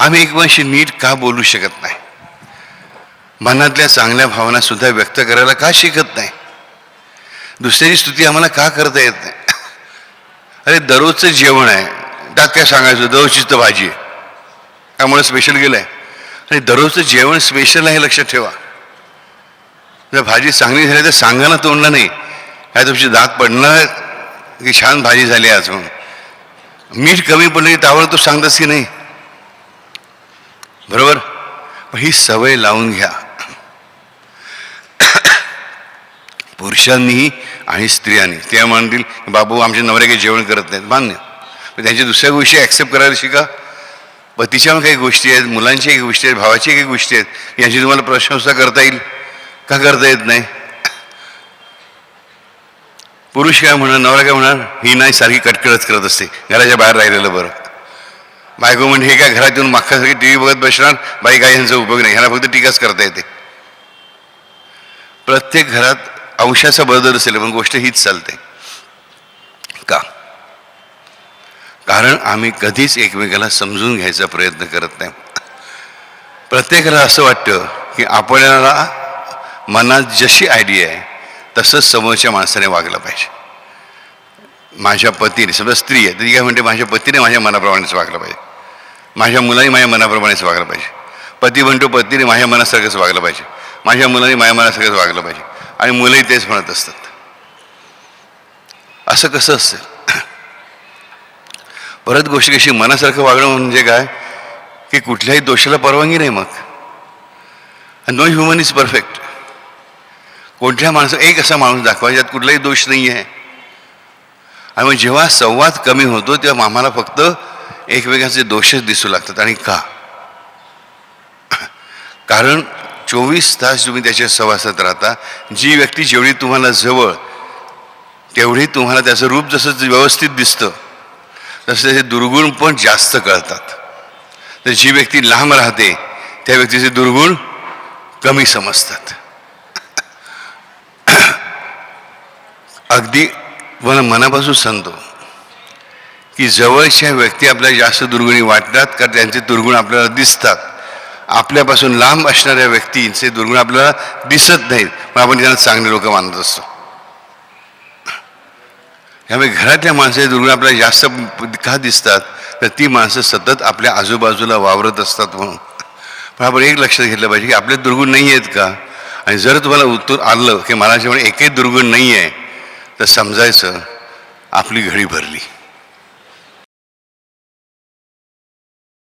आम्ही एकमेकांशी नीट का बोलू शकत नाही? मनातल्या चांगल्या भावना सुद्धा व्यक्त करायला का शिकत नाही? दुसऱ्याची स्तुती आम्हाला का करता येत नाही? अरे दररोजचं जेवण आहे. त्यात काय सांगायचं दररोजचीच तर भाजी आहे. त्यामुळे स्पेशल गेलं आहे आणि दररोजचं जेवण स्पेशल आहे हे लक्षात ठेवा. जर भाजी चांगली झाली तर सांगायला तोंडलं नाही. काय तुमची दात पडणार? की छान भाजी झाली आज म्हणून. मीठ कमी पडलं की त्यावर तू सांगतस की नाही? बरोबर? ही सवय लावून घ्या. पुरुषांनीही आणि स्त्रियांनी. त्या म्हणतील बाबू आमचे नवरे काही जेवण करत नाहीत. मान्य. पण त्यांच्या दुसऱ्या गोष्टी ॲक्सेप्ट करायला शिका. पतीच्या काही गोष्टी आहेत मुलांची काही गोष्टी आहेत भावाची काही गोष्टी आहेत. यांची तुम्हाला प्रशंसा करता येईल? का करता येत नाही? पुरुष काय म्हणणार नवरा काय म्हणणार? ही नाही सारखी कटकळच करत असते. घराच्या बाहेर राहिलेलं बरं. बायको म्हणजे हे काय घरात येऊन मागच्यासारखी टी व्ही बघत बसणार? बाई काय यांचा उपयोग नाही. ह्याला फक्त टीकाच करता येते. प्रत्येक घरात अंशाचा बदल असेल पण गोष्ट हीच चालते. का? कारण आम्ही कधीच एकमेकाला समजून घ्यायचा प्रयत्न करत नाही. प्रत्येकाला असं वाटतं की आपल्याला मनात जशी आयडिया आहे तसंच समोरच्या माणसाने वागलं पाहिजे. माझ्या पतीने समजा स्त्री आहे तरी काय म्हणते माझ्या पतीने माझ्या मनाप्रमाणेच वागलं पाहिजे. माझ्या मुलाने माझ्या मनाप्रमाणेच वागलं पाहिजे. पती म्हणतो पत्नीने माझ्या मनासारखंच वागलं पाहिजे. माझ्या मुलाने माझ्या मनासारखंच वागलं पाहिजे. आणि मुलंही तेच म्हणत असतात. असं कसं असेल? परत गोष्टी कशी मनासारखं वागणं म्हणजे काय? की कुठल्याही दोषाला परवानगी नाही मग. नो ह्युमन इज परफेक्ट कोणत्या माणसं एक असा माणूस दाखवा ज्यात कुठलाही दोष नाही आहे आणि मग जेव्हा संवाद कमी होतो तेव्हा आम्हाला फक्त एकमेकांचे दोषच दिसू लागतात. आणि का? कारण चोवीस तास तुम्ही त्याच्या सहवासात राहता. जी व्यक्ती जेवढी तुम्हाला जवळ तेवढी तुम्हाला त्याचं रूप जसं व्यवस्थित दिसतं तसं त्याचे दुर्गुण पण जास्त कळतात. तर जी व्यक्ती लांब राहते त्या व्यक्तीचे दुर्गुण कमी समजतात. अगदी मला मनापासून सांगतो. की जवळच्या व्यक्ती आपल्याला जास्त दुर्गुणी वाटतात का त्यांचे दुर्गुण आपल्याला दिसतात. आपल्यापासून लांब असणाऱ्या व्यक्तींचे दुर्गुण आपल्याला दिसत नाहीत पण आपण त्यांना चांगले लोक मानत असतो. त्यामुळे घरातल्या माणसाचे दुर्गुण आपल्याला जास्त का दिसतात? तर ती माणसं सतत आपल्या आजूबाजूला वावरत असतात म्हणून. पण आपण एक लक्षात घेतलं पाहिजे की आपले दुर्गुण नाही आहेत का? आणि जर तुम्हाला उत्तर आलं की मला जेव्हा एकही दुर्गुण नाही आहे तर समजायचं आपली घडी भरली.